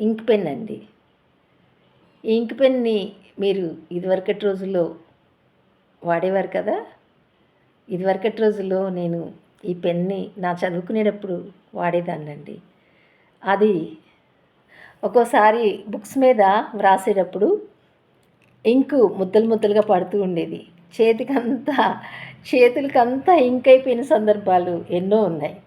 ఇంక్ pen అండి. ఈ ఇంక్ పెన్ని మీరు ఇదివరకటి రోజుల్లో వాడేవారు కదా? ఇదివరకటి రోజుల్లో నేను ఈ పెన్ని నా చదువుకునేటప్పుడు వాడేదాన్నండి. అది ఒక్కోసారి బుక్స్ మీద వ్రాసేటప్పుడు ఇంకు ముద్దలు ముద్దలుగా పడుతూ ఉండేది. చేతికంతా చేతులకంతా ఇంక్ అయిపోయిన సందర్భాలు ఎన్నో ఉన్నాయి.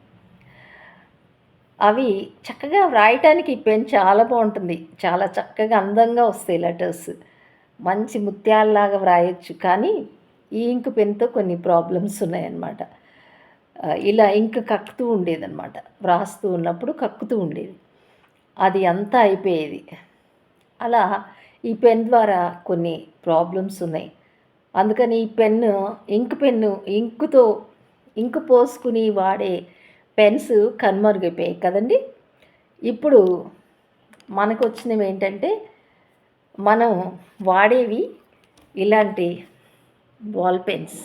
అవి చక్కగా వ్రాయటానికి ఈ పెన్ చాలా బాగుంటుంది. చాలా చక్కగా అందంగా వస్తాయి లెటర్స్. మంచి ముత్యాలలాగా వ్రాయొచ్చు. కానీ ఈ ఇంక్ పెన్తో కొన్ని ప్రాబ్లమ్స్ ఉన్నాయన్నమాట. ఇలా ఇంక్ కక్కుతూ ఉండేదన్నమాట. వ్రాస్తూ ఉన్నప్పుడు కక్కుతూ ఉండేది. అది అంతా అయిపోయేది. అలా ఈ పెన్ ద్వారా కొన్ని ప్రాబ్లమ్స్ ఉన్నాయి. అందుకని ఈ పెన్ను ఇంక్ పెన్ను ఇంకుతో ఇంకు పోసుకుని వాడే పెన్స్ కనుమరుగైపోయాయి కదండి. ఇప్పుడు మనకు వచ్చినవి ఏంటంటే మనం వాడేవి ఇలాంటి బాల్ పెన్స్.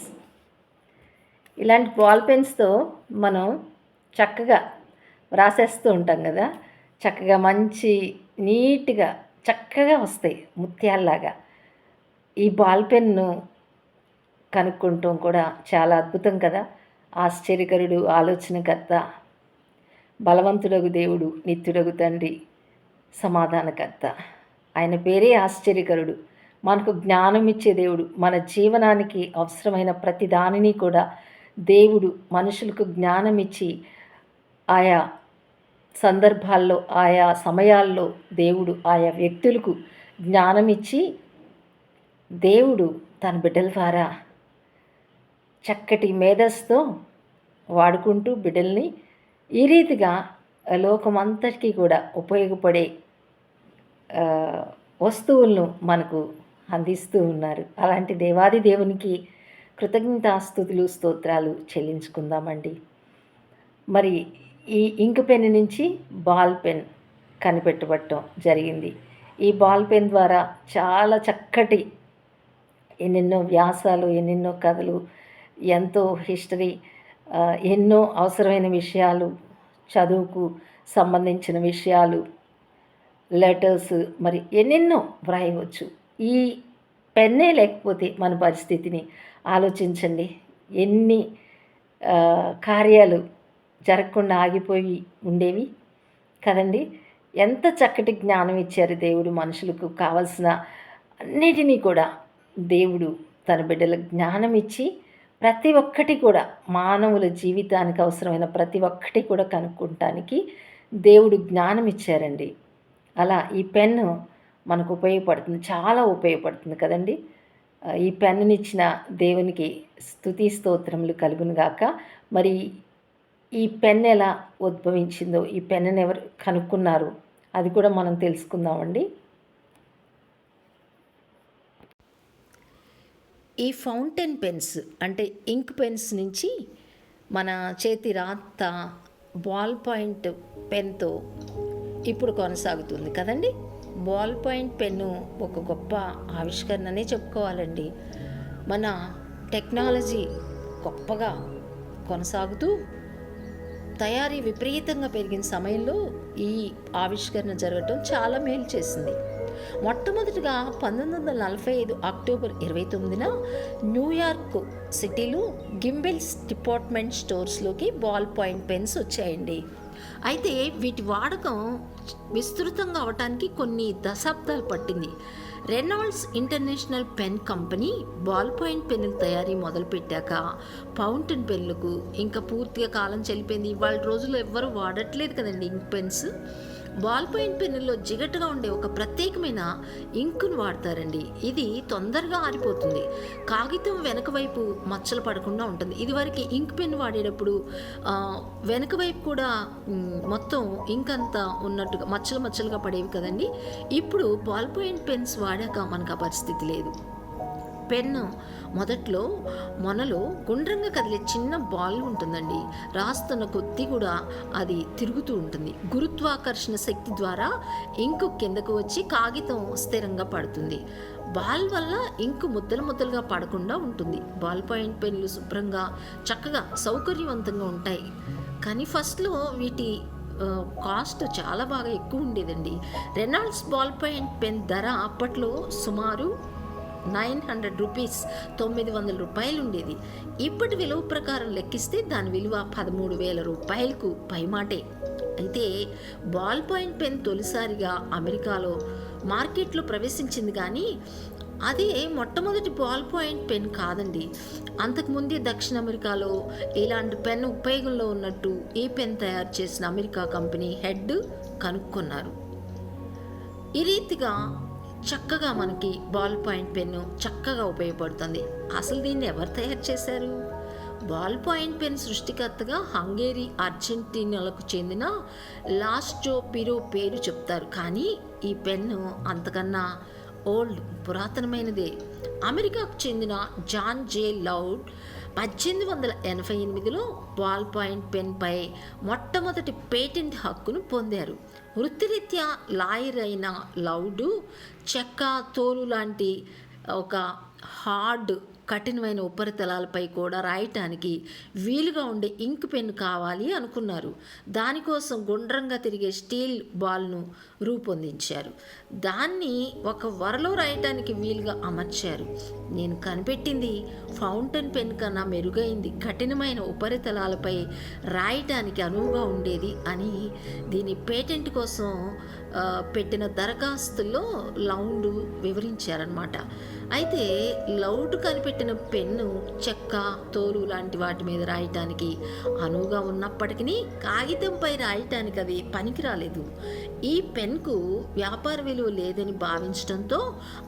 ఇలాంటి బాల్ పెన్స్తో మనం చక్కగా రాసేస్తూ ఉంటాం కదా. చక్కగా మంచి నీట్గా చక్కగా వస్తాయి ముత్యాల్లాగా. ఈ బాల్ పెన్ను కనుక్కుంటాం కూడా చాలా అద్భుతం కదా. ఆశ్చర్యకరుడు ఆలోచనకర్త బలవంతుడగు దేవుడు నిత్యుడగు తండ్రి సమాధానకర్త. ఆయన పేరే ఆశ్చర్యకరుడు. మనకు జ్ఞానం ఇచ్చే దేవుడు. మన జీవనానికి అవసరమైన ప్రతి దానిని కూడా దేవుడు మనుషులకు జ్ఞానం ఇచ్చి ఆయా సందర్భాల్లో ఆయా సమయాల్లో దేవుడు ఆయా వ్యక్తులకు జ్ఞానం ఇచ్చి దేవుడు తన బిడ్డల ద్వారా చక్కటి మేధస్సుతో వాడుకుంటూ బిడ్డల్ని ఈ రీతిగా లోకమంతటికీ కూడా ఉపయోగపడే వస్తువులను మనకు అందిస్తూ ఉన్నారు. అలాంటి దేవాది దేవునికి కృతజ్ఞతాస్థుతులు స్తోత్రాలు చెల్లించుకుందామండి. మరి ఈ ఇంక్ పెన్ నుంచి బాల్ పెన్ కనిపెట్టబట్టడం జరిగింది. ఈ బాల్ పెన్ ద్వారా చాలా చక్కటి ఎన్నెన్నో వ్యాసాలు ఎన్నెన్నో కథలు ఎంతో హిస్టరీ ఎన్నో అవసరమైన విషయాలు చదువుకు సంబంధించిన విషయాలు లెటర్స్ మరి ఎన్నెన్నో వ్రాయవచ్చు. ఈ పెన్నే లేకపోతే మన పరిస్థితిని ఆలోచించండి. ఎన్ని కార్యాలు జరగకుండా ఆగిపోయి ఉండేవి కదండి. ఎంత చక్కటి జ్ఞానం ఇచ్చారు దేవుడు మనుషులకు కావలసిన అన్నిటినీ కూడా దేవుడు తన బిడ్డలకు జ్ఞానం ఇచ్చి ప్రతి ఒక్కటి కూడా మానవుల జీవితానికి అవసరమైన ప్రతి ఒక్కటి కూడా కనుక్కుంటానికి దేవుడు జ్ఞానం ఇచ్చారండి. అలా ఈ పెన్ను మనకు ఉపయోగపడుతుంది చాలా ఉపయోగపడుతుంది కదండి. ఈ పెన్నునిచ్చిన దేవునికి స్థుతి స్తోత్రములు కలుగును గాక. మరి ఈ పెన్ ఎలా ఉద్భవించిందో ఈ పెన్నుని ఎవరు కనుక్కున్నారు అది కూడా మనం తెలుసుకుందామండి. ఈ ఫౌంటైన్ పెన్స్ అంటే ఇంక్ పెన్స్ నుంచి మన చేతి రాత బాల్ పాయింట్ పెన్తో ఇప్పుడు కొనసాగుతుంది కదండి? బాల్ పాయింట్ పెన్ను ఒక గొప్ప ఆవిష్కరణనే చెప్పుకోవాలండి. మన టెక్నాలజీ గొప్పగా కొనసాగుతూ తయారీ విపరీతంగా పెరిగిన సమయంలో ఈ ఆవిష్కరణ జరగటం చాలా మేలు చేసింది. మొట్టమొదటిగా పంతొమ్మిది వందల నలభై ఐదు అక్టోబర్ ఇరవై తొమ్మిదిన న్యూయార్క్ సిటీలో గింబెల్స్ డిపార్ట్మెంట్ స్టోర్స్లోకి బాల్ పాయింట్ పెన్స్ వచ్చాయండి. అయితే వీటి వాడకం విస్తృతంగా అవటానికి కొన్ని దశాబ్దాలు పట్టింది. Reynolds International pen company ball point పెన్నుల తయారీ మొదలుపెట్టాక ఫౌంటైన్ పెన్నులకు ఇంకా పూర్తిగా కాలం చెల్లిపోయింది. ఇవాళ రోజుల్లో ఎవ్వరూ వాడట్లేదు కదండి ఇంక్ పెన్స్. బాల్ పాయింట్ పెన్నుల్లో జిగటగా ఉండే ఒక ప్రత్యేకమైన ఇంకును వాడతారండి. ఇది తొందరగా ఆరిపోతుంది. కాగితం వెనక వైపు మచ్చలు పడకుండా ఉంటుంది. ఇదివరకు ఇంక్ పెన్ వాడేటప్పుడు వెనక వైపు కూడా మొత్తం ఇంక్ అంతా ఉన్నట్టుగా మచ్చలు మచ్చలుగా పడేవి కదండి. ఇప్పుడు బాల్ పాయింట్ పెన్స్ వాడాక మనకు ఆ పరిస్థితి లేదు. పెన్ను. మొదట్లో మొనలో గుండ్రంగా కదిలే చిన్న బాల్ ఉంటుందండి. రాస్తున్న కొద్దీ కూడా అది తిరుగుతూ ఉంటుంది. గురుత్వాకర్షణ శక్తి ద్వారా ఇంకు కిందకు వచ్చి కాగితం స్థిరంగా పడుతుంది. బాల్ వల్ల ఇంకు ముద్దలు ముద్దలుగా పడకుండా ఉంటుంది. బాల్ పాయింట్ పెన్లు శుభ్రంగా చక్కగా సౌకర్యవంతంగా ఉంటాయి. కానీ ఫస్ట్లో వీటి కాస్ట్ చాలా బాగా ఎక్కువ ఉండేదండి. రెనాల్డ్స్ బాల్ పాయింట్ పెన్ ధర అప్పట్లో సుమారు నైన్ హండ్రెడ్ రూపీస్ తొమ్మిది వందల రూపాయలు ఉండేది. ఇప్పటి విలువ ప్రకారం లెక్కిస్తే దాని విలువ పదమూడు వేల రూపాయలకు పైమాటే. అయితే బాల్ పాయింట్ పెన్ తొలిసారిగా అమెరికాలో మార్కెట్లో ప్రవేశించింది కానీ అదే మొట్టమొదటి బాల్ పాయింట్ పెన్ కాదండి. అంతకుముందే దక్షిణ అమెరికాలో ఇలాంటి పెన్ ఉపయోగంలో ఉన్నట్టు ఈ పెన్ తయారు చేసిన అమెరికా కంపెనీ హెడ్ కనుక్కున్నారు. ఈ రీతిగా చక్కగా మనకి బాల్ పాయింట్ పెన్ను చక్కగా ఉపయోగపడుతుంది. అసలు దీన్ని ఎవరు తయారు చేశారు? బాల్ పాయింట్ పెన్ సృష్టికర్తగా హంగేరీ అర్జెంటీనాలకు చెందిన లాస్టో పిరో పేరు చెప్తారు. కానీ ఈ పెన్ను అంతకన్నా ఓల్డ్ పురాతనమైనదే. అమెరికాకు చెందిన జాన్ జే లౌడ్ పద్దెనిమిది వందల ఎనభై ఎనిమిదిలో బాల్ పాయింట్ పెన్పై మొట్టమొదటి పేటెంట్ హక్కును పొందారు. వృత్తిరీత్యా లాయర్ అయిన లౌడు చెక్క తోలు లాంటి ఒక హార్డ్ కఠినమైన ఉపరితలాలపై కూడా రాయటానికి వీలుగా ఉండే ఇంక్ పెన్ కావాలి అనుకున్నారు. దానికోసం గుండ్రంగా తిరిగే స్టీల్ బాల్ను రూపొందించారు. దాన్ని ఒక వరలో రాయటానికి వీలుగా అమర్చారు. నేను కనిపెట్టింది ఫౌంటైన్ పెన్ కన్నా మెరుగైంది కఠినమైన ఉపరితలాలపై రాయటానికి అనువుగా ఉండేది అని దీని పేటెంట్ కోసం పెట్టిన దరఖాస్తులో లౌండ్ వివరించారనమాట అయితే లౌడ్ కనిపెట్టిన పెన్ను చెక్క తోలు లాంటి వాటి మీద రాయటానికి అనువుగా ఉన్నప్పటికీ కాగితంపై రాయటానికి అది పనికి రాలేదు ఈ పెన్కు వ్యాపార విలువ లేదని భావించడంతో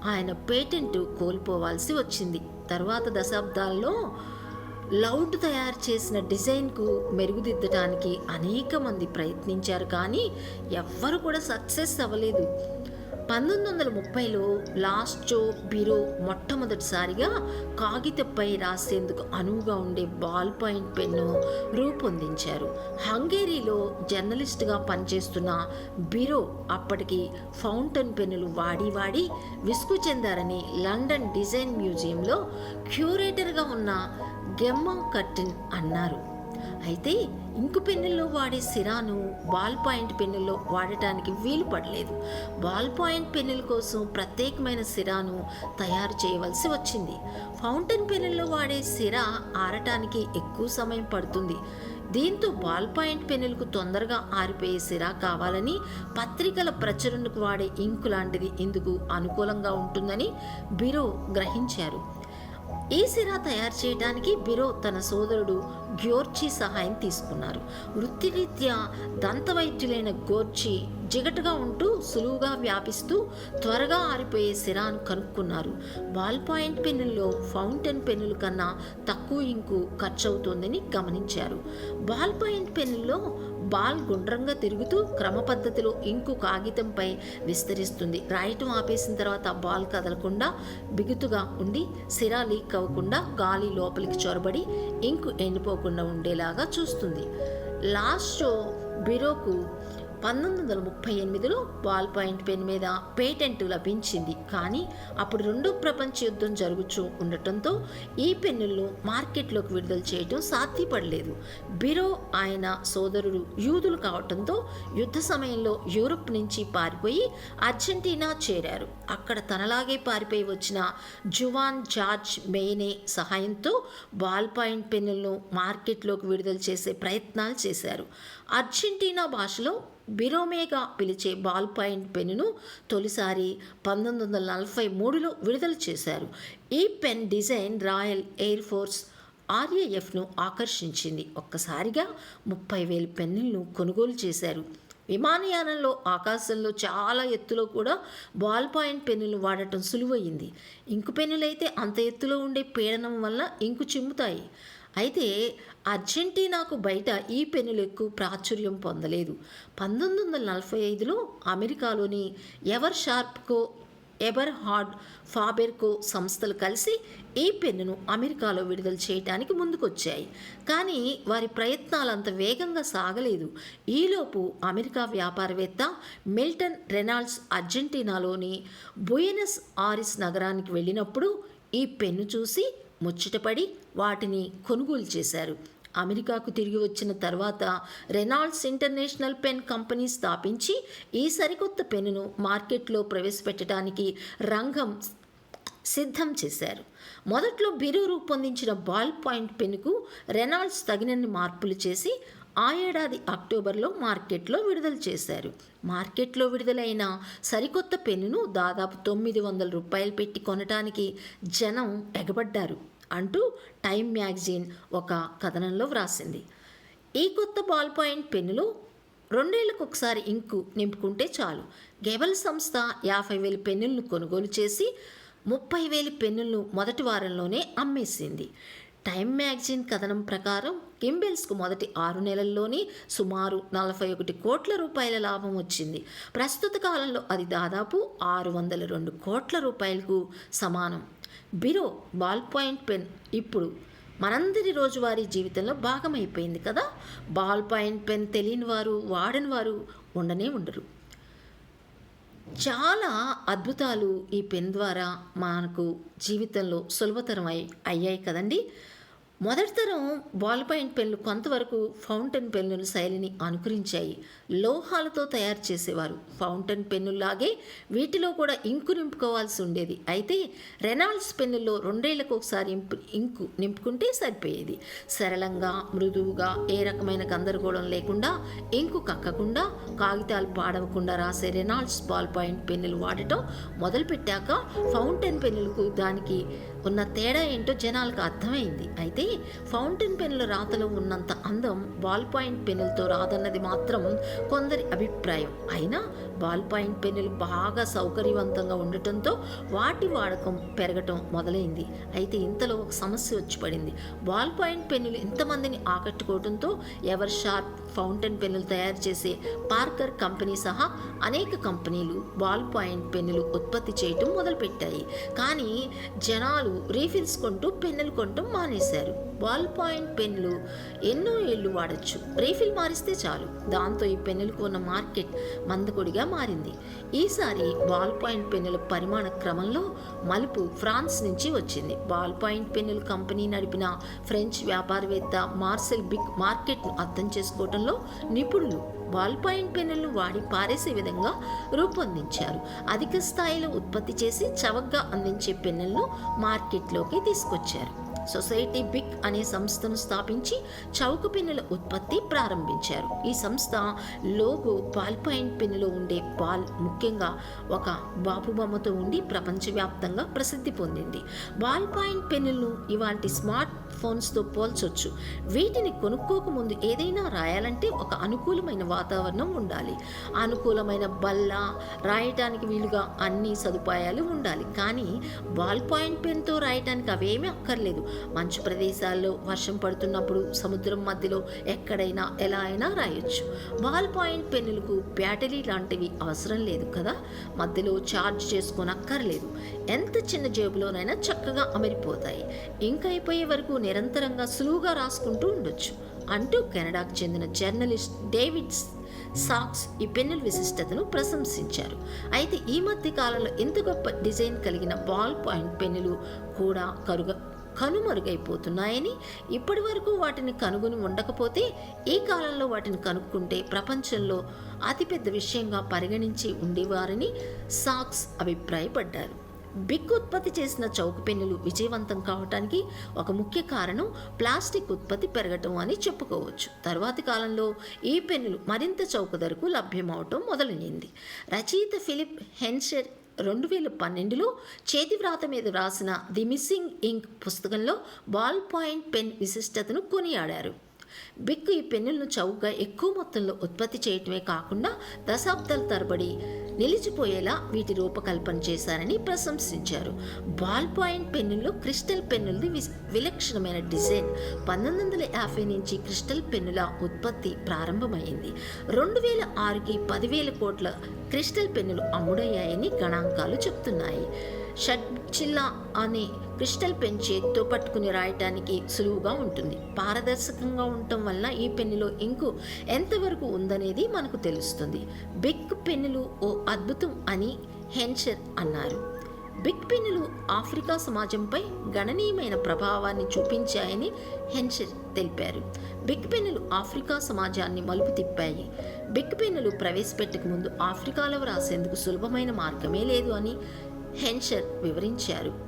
ఆయన పేటెంట్ కోల్పోవాల్సి వచ్చింది. తర్వాత దశాబ్దాల్లో లౌడ్ తయారు చేసిన డిజైన్కు మెరుగుదిద్దడానికి అనేక మంది ప్రయత్నించారు కానీ ఎవ్వరు కూడా సక్సెస్ అవ్వలేదు. పంతొమ్మిది వందల ముప్పైలో లాస్టో బిరో మొట్టమొదటిసారిగా కాగితపై రాసేందుకు అనువుగా ఉండే బాల్ పాయింట్ పెన్ను రూపొందించారు. హంగేరీలో జర్నలిస్ట్గా పనిచేస్తున్న బిరో అప్పటికి ఫౌంటైన్ పెన్నులు వాడి వాడి విసుగు చెందారని లండన్ డిజైన్ మ్యూజియంలో క్యూరేటర్గా ఉన్న గెమ్మా కర్టిన్ అన్నారు. అయితే ఇంకు పెన్నుల్లో వాడే సిరాను బాల్ పాయింట్ పెన్నుల్లో వాడటానికి వీలు పడలేదు. బాల్ పాయింట్ పెన్నుల కోసం ప్రత్యేకమైన సిరాను తయారు చేయవలసి వచ్చింది. ఫౌంటైన్ పెన్నుల్లో వాడే సిరా ఆరటానికి ఎక్కువ సమయం పడుతుంది. దీంతో బాల్ పాయింట్ పెన్నులకు తొందరగా ఆరిపోయే సిరా కావాలని పత్రికల ప్రచురణకు వాడే ఇంకు లాంటిది ఇందుకు అనుకూలంగా ఉంటుందని బిరో గ్రహించారు. ఈ సిరా తయారు చేయడానికి బిరో తన సోదరుడు గ్యోర్చి సహాయం తీసుకున్నారు. వృత్తిరీత్యా దంతవైద్యులైన గోర్చి జిగటగా ఉంటూ సులువుగా వ్యాపిస్తూ త్వరగా ఆరిపోయే సిరాను కనుక్కున్నారు. బాల్ పాయింట్ పెన్నుల్లో ఫౌంటైన్ పెన్నుల కన్నా తక్కువ ఇంకు ఖర్చవుతోందని గమనించారు. బాల్ పాయింట్ పెన్నుల్లో బాల్ గుండ్రంగా తిరుగుతూ క్రమ పద్ధతిలో ఇంకు కాగితంపై విస్తరిస్తుంది. రాయటం ఆపేసిన తర్వాత బాల్ కదలకుండా బిగుతుగా ఉండి సిరా లీక్ అవ్వకుండా గాలి లోపలికి చొరబడి ఇంకు ఎండిపోకుండా ఉండేలాగా చూస్తుంది. లాస్ట్ బిరోకు పంతొమ్మిది వందల ముప్పై ఎనిమిదిలో బాల్ పాయింట్ పెన్ మీద పేటెంట్ లభించింది. కానీ అప్పుడు రెండో ప్రపంచ యుద్ధం జరుగుతూ ఉండటంతో ఈ పెన్నులను మార్కెట్లోకి విడుదల చేయడం సాధ్యపడలేదు. బిరో ఆయన సోదరుడు యూదులు కావటంతో యుద్ధ సమయంలో యూరప్ నుంచి పారిపోయి అర్జెంటీనా చేరారు. అక్కడ తనలాగే పారిపోయి వచ్చిన జువాన్ జార్జ్ మేనే సహాయంతో బాల్ పాయింట్ పెన్నులను మార్కెట్లోకి విడుదల చేసే ప్రయత్నాలు చేశారు. అర్జెంటీనా భాషలో బిరోమేగా పిలిచే బాల్ పాయింట్ పెన్నును తొలిసారి పంతొమ్మిది వందల నలభై మూడులో విడుదల చేశారు. ఈ pen design royal air force ఆర్ఏఎఫ్ను ఆకర్షించింది. ఒక్కసారిగా ముప్పై వేల పెన్నులను కొనుగోలు చేశారు. విమానయానంలో ఆకాశంలో చాలా ఎత్తులో కూడా బాల్ పాయింట్ పెన్నులు వాడటం సులువయ్యింది. ఇంకు పెన్నులైతే అంత ఎత్తులో ఉండే పీడనం వల్ల ఇంకు చిమ్ముతాయి. అయితే అర్జెంటీనాకు బయట ఈ పెన్నులు ఎక్కువ ప్రాచుర్యం పొందలేదు. పంతొమ్మిది వందల నలభై ఐదులో అమెరికాలోని ఎవర్ షార్ప్కో ఎబర్ హార్డ్ ఫాబెర్కో సంస్థలు కలిసి ఈ పెన్నును అమెరికాలో విడుదల చేయడానికి ముందుకొచ్చాయి. కానీ వారి ప్రయత్నాలు అంత వేగంగా సాగలేదు. ఈలోపు అమెరికా వ్యాపారవేత్త మిల్టన్ రెనాల్డ్స్ అర్జెంటీనాలోని బుయనస్ ఆరిస్ నగరానికి వెళ్ళినప్పుడు ఈ పెన్ను చూసి ముచ్చటపడి వాటిని కొనుగోలు చేశారు. అమెరికాకు తిరిగి వచ్చిన తర్వాత రెనాల్డ్స్ ఇంటర్నేషనల్ పెన్ కంపెనీ స్థాపించి ఈ సరికొత్త పెన్నును మార్కెట్లో ప్రవేశపెట్టడానికి రంగం సిద్ధం చేశారు. మొదట్లో బిరు రూపొందించిన బాల్ పాయింట్ పెన్నుకు రెనాల్డ్స్ తగినన్ని మార్పులు చేసి ఆ ఏడాది అక్టోబర్లో మార్కెట్లో విడుదల చేశారు. మార్కెట్లో విడుదలైన సరికొత్త పెన్నును దాదాపు తొమ్మిది వందల రూపాయలు పెట్టి కొనటానికి జనం ఎగబడ్డారు అంటూ టైమ్ మ్యాగజైన్ ఒక కథనంలో వ్రాసింది. ఈ కొత్త బాల్ పాయింట్ పెన్నులో రెండేళ్ళకు ఒకసారి ఇంకు నింపుకుంటే చాలు. గెబల్ సంస్థ యాభై వేల పెన్నులను కొనుగోలు చేసి ముప్పై వేల పెన్నులను మొదటి వారంలోనే అమ్మేసింది. టైమ్ మ్యాగజైన్ కథనం ప్రకారం కింబెల్స్కు మొదటి ఆరు నెలల్లోనే సుమారు నలభై ఒకటి కోట్ల రూపాయల లాభం వచ్చింది. ప్రస్తుత కాలంలో అది దాదాపు ఆరు వందల రెండు కోట్ల రూపాయలకు సమానం. బిరో బాల్ పాయింట్ పెన్ ఇప్పుడు మనందరి రోజువారీ జీవితంలో భాగమైపోయింది కదా. బాల్ పాయింట్ పెన్ తెలియని వారు వాడని వారు ఉండనే ఉండరు. చాలా అద్భుతాలు ఈ పెన్ ద్వారా మనకు జీవితంలో సులభతరం అయి అయ్యాయి కదండి. మొదటి తరం బాల్ పాయింట్ పెన్లు కొంతవరకు ఫౌంటైన్ పెన్నుల శైలిని అనుకరించాయి. లోహాలతో తయారు చేసేవారు. ఫౌంటైన్ పెన్నులాగే వీటిలో కూడా ఇంకు నింపుకోవాల్సి ఉండేది. అయితే రెనాల్డ్స్ పెన్నుల్లో రెండేళ్ళకు ఒకసారి ఇంపు ఇంకు నింపుకుంటే సరిపోయేది. సరళంగా మృదువుగా ఏ రకమైన గందరగోళం లేకుండా ఇంకు కక్కకుండా కాగితాలు పాడవకుండా రాసే రెనాల్డ్స్ బాల్ పాయింట్ పెన్నులు వాడటం మొదలుపెట్టాక ఫౌంటైన్ పెన్నులకు దానికి ఉన్న తేడా ఏంటో జనాలకు అర్థమైంది. అయితే ఫౌంటైన్ పెన్నుల రాతలో ఉన్నంత అందం బాల్ పాయింట్ పెన్నులతో రాదన్నది మాత్రం కొందరి అభిప్రాయం. అయినా బాల్ పాయింట్ పెన్నులు బాగా సౌకర్యవంతంగా ఉండటంతో వాటి వాడకం పెరగటం మొదలైంది. అయితే ఇంతలో ఒక సమస్య వచ్చి పడింది. బాల్ పాయింట్ పెన్నులు ఇంతమందిని ఆకట్టుకోవడంతో ఎవర్ షార్ప్ ఫౌంటైన్ పెన్నులు తయారు చేసే పార్కర్ కంపెనీ సహా అనేక కంపెనీలు బాల్ పాయింట్ పెన్నులు ఉత్పత్తి చేయటం మొదలుపెట్టాయి. కానీ జనాలు రీఫిల్స్ కొంటూ పెన్నులు కొనటం మానేశారు. బాల్ పాయింట్ పెన్నులు ఎన్నో ఏళ్ళు వాడచ్చు. రీఫిల్ మారిస్తే చాలు. దాంతో ఈ పెన్నులకు ఉన్న మార్కెట్ మందకొడిగా మారింది. ఈసారి బాల్ పాయింట్ పెన్నుల పరిమాణ క్రమంలో మలుపు ఫ్రాన్స్ నుంచి వచ్చింది. బాల్ పాయింట్ పెన్నుల కంపెనీ నడిపిన ఫ్రెంచ్ వ్యాపారవేత్త మార్సెల్ బిగ్ మార్కెట్ను అర్థం చేసుకోవడంలో నిపుణులు బాల్ పాయింట్ పెన్నులను వాడి పారేసే విధంగా రూపొందించారు. అధిక స్థాయిలో ఉత్పత్తి చేసి చవకగా అందించే పెన్నులను మార్కెట్లోకి తీసుకొచ్చారు. సొసైటీ బిక్ అనే సంస్థను స్థాపించి చౌక పెన్నుల ఉత్పత్తి ప్రారంభించారు. ఈ సంస్థ లోగో పాల్ పాయింట్ పెన్నులో ఉండే పాల్ ముఖ్యంగా ఒక బాపు బొమ్మతో ఉండి ప్రపంచవ్యాప్తంగా ప్రసిద్ధి పొందింది. బాల్ పాయింట్ పెన్నులను ఇవాంటి స్మార్ట్ ఫోన్స్తో పోల్చొచ్చు. వీటిని కొనుక్కోకముందు ఏదైనా రాయాలంటే ఒక అనుకూలమైన వాతావరణం ఉండాలి. అనుకూలమైన బల్ల రాయటానికి వీలుగా అన్ని సదుపాయాలు ఉండాలి. కానీ బాల్ పాయింట్ పెన్తో రాయటానికి అవేమీ అక్కర్లేదు. మంచు ప్రదేశాల్లో వర్షం పడుతున్నప్పుడు సముద్రం మధ్యలో ఎక్కడైనా ఎలా అయినా రాయొచ్చు. బాల్ పాయింట్ పెన్నులకు బ్యాటరీ లాంటివి అవసరం లేదు కదా? మధ్యలో ఛార్జ్ చేసుకోనక్కర్లేదు. ఎంత చిన్న జేబులోనైనా చక్కగా అమరిపోతాయి. ఇంకా అయిపోయే వరకు నిరంతరంగా సులువుగా రాసుకుంటూ ఉండొచ్చు. అంటూ కెనడాకు చెందిన జర్నలిస్ట్ డేవిడ్ సాక్స్ ఈ పెన్నుల విశిష్టతను ప్రశంసించారు. అయితే ఈ మధ్య కాలంలో ఎంత గొప్ప డిజైన్ కలిగిన బాల్ పాయింట్ పెన్నులు కూడా కరుగ కనుమరుగైపోతున్నాయని ఇప్పటి వరకు వాటిని కనుగొని ఉండకపోతే ఈ కాలంలో వాటిని కనుక్కుంటే ప్రపంచంలో అతిపెద్ద విషయంగా పరిగణించి ఉండేవారని సాక్స్ అభిప్రాయపడ్డారు. బిగ్ ఉత్పత్తి చేసిన చౌక పెన్నులు విజయవంతం కావటానికి ఒక ముఖ్య కారణం ప్లాస్టిక్ ఉత్పత్తి పెరగటం అని చెప్పుకోవచ్చు. తర్వాతి కాలంలో ఈ పెన్నులు మరింత చౌక ధరకు లభ్యమవటం మొదలైంది. రచయిత ఫిలిప్ హెన్షర్ రెండు వేల పన్నెండులో చేతి వ్రాత మీద రాసిన ది మిస్సింగ్ ఇంక్ పుస్తకంలో బాల్ పాయింట్ పెన్ విశిష్టతను కొనియాడారు. బిగ్ ఈ పెన్నులను చౌకగా ఎక్కువ మొత్తంలో ఉత్పత్తి చేయటమే కాకుండా దశాబ్దాల తరబడి నిలిచిపోయేలా వీటి రూపకల్పన చేశారని ప్రశంసించారు. బాల్ పాయింట్ పెన్నుల్లో క్రిస్టల్ పెన్నులది విలక్షణమైన డిజైన్ పంతొమ్మిది వందల యాభై నుంచి క్రిస్టల్ పెన్నుల ఉత్పత్తి ప్రారంభమైంది. రెండు వేల ఆరుకి పదివేల కోట్ల క్రిస్టల్ పెన్నులు అమ్ముడయ్యాయని గణాంకాలు చెప్తున్నాయి. షడ్చిల్లా అనే క్రిస్టల్ పెన్ చేతితో పట్టుకుని రాయటానికి సులువుగా ఉంటుంది. పారదర్శకంగా ఉండటం వల్ల ఈ పెన్నులో ఇంకు ఎంతవరకు ఉందనేది మనకు తెలుస్తుంది. బిగ్ పెన్నులు ఓ అద్భుతం అని హెన్షర్ అన్నారు. బిగ్ పెన్నులు ఆఫ్రికా సమాజంపై గణనీయమైన ప్రభావాన్ని చూపించాయని హెన్షర్ తెలిపారు. బిగ్ పెన్నులు ఆఫ్రికా సమాజాన్ని మలుపు తిప్పాయి. బిగ్ పెన్నులు ప్రవేశపెట్టక ముందు ఆఫ్రికాలో వ్రాసేందుకు సులభమైన మార్గమే లేదు అని హెన్షర్ వివరించారు.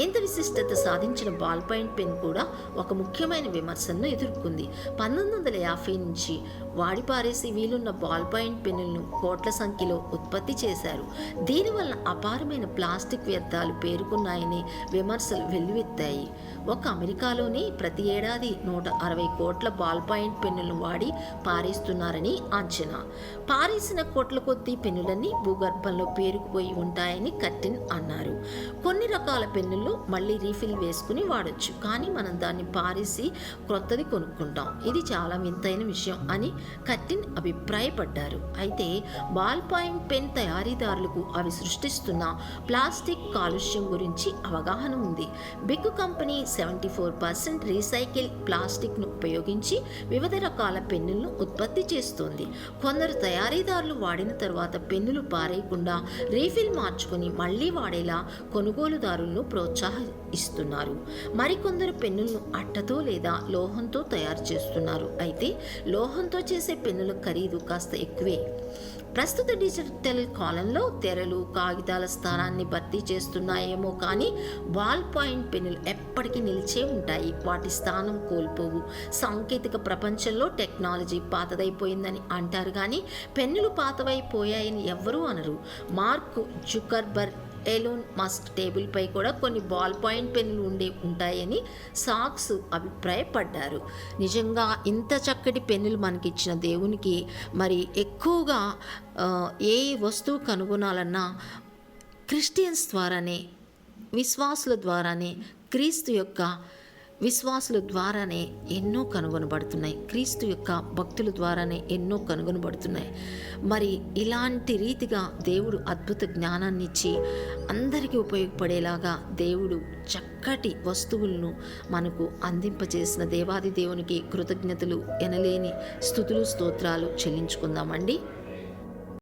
ఇంత విశిష్టత సాధించిన బాల్ పాయింట్ పెన్ కూడా ఒక ముఖ్యమైన విమర్శను ఎదుర్కొంది. పంతొమ్మిది వందల యాభై నుంచి వాడిపారేసి వీలున్న బాల్ పాయింట్ పెన్నులను కోట్ల సంఖ్యలో ఉత్పత్తి చేశారు. దీనివల్ల అపారమైన ప్లాస్టిక్ వ్యర్థాలు పేరుకున్నాయని విమర్శలు వెల్లువెత్తాయి. ఒక అమెరికాలోనే ప్రతి ఏడాది నూట అరవై కోట్ల బాల్ పాయింట్ పెన్నులను వాడి పారేస్తున్నారని అంచనా. పారేసిన కోట్ల కొద్దీ పెన్నులన్నీ భూగర్భంలో పేరుకుపోయి ఉంటాయని కట్టిన్ అన్నారు. కొన్ని రకాల పెన్నులు బాటిల్లో మళ్ళీ రీఫిల్ వేసుకుని వాడొచ్చు. కానీ మనం దాన్ని పారేసి క్రొత్తది కొనుక్కుంటాం. ఇది చాలా వింతైన విషయం అని కట్టిన్ అభిప్రాయపడ్డారు. అయితే బాల్ పాయింట్ పెన్ తయారీదారులకు అవి సృష్టిస్తున్న ప్లాస్టిక్ కాలుష్యం గురించి అవగాహన ఉంది. Bic company seventy four percent recycle ప్లాస్టిక్ను ఉపయోగించి వివిధ రకాల పెన్నులను ఉత్పత్తి చేస్తోంది. కొందరు తయారీదారులు వాడిన తర్వాత పెన్నులు పారేయకుండా రీఫిల్ మార్చుకుని మళ్ళీ వాడేలా కొనుగోలుదారులను ప్రోత్సాహిస్తున్నారు. మరికొందరు పెన్నులను అట్టతో లేదా లోహంతో తయారు చేస్తున్నారు. అయితే లోహంతో చేసే పెన్నుల ఖరీదు కాస్త ఎక్కువే. ప్రస్తుత డిజిటల్ కాలంలో తెరలు కాగితాల స్థానాన్ని భర్తీ చేస్తున్నాయేమో కానీ బాల్ పాయింట్ పెన్నులు ఎప్పటికీ నిలిచే ఉంటాయి. వాటి స్థానం కోల్పోవు. సాంకేతిక ప్రపంచంలో టెక్నాలజీ పాతదైపోయిందని అంటారు కానీ పెన్నులు పాతవైపోయాయని ఎవ్వరూ అనరు. మార్క్ జుకర్బర్గ్ ఎలోన్ మస్క్ టేబుల్పై కూడా కొన్ని బాల్ పాయింట్ పెన్నులు ఉండే ఉంటాయని సాక్స్ అభిప్రాయపడ్డారు. నిజంగా ఇంత చక్కటి పెన్నులు మనకిచ్చిన దేవునికి మరి ఎక్కువగా ఏ వస్తువు కనుగొనాలన్నా క్రిస్టియన్స్ ద్వారానే విశ్వాసుల ద్వారానే క్రీస్తు యొక్క విశ్వాసుల ద్వారానే ఎన్నో కనుగొనబడుతున్నాయి. క్రీస్తు యొక్క భక్తుల ద్వారానే ఎన్నో కనుగొనబడుతున్నాయి. మరి ఇలాంటి రీతిగా దేవుడు అద్భుత జ్ఞానాన్ని ఇచ్చి అందరికీ ఉపయోగపడేలాగా దేవుడు చక్కటి వస్తువులను మనకు అందింపజేసిన దేవాది దేవునికి కృతజ్ఞతలు ఎనలేని స్థుతులు స్తోత్రాలు చెల్లించుకుందామండి.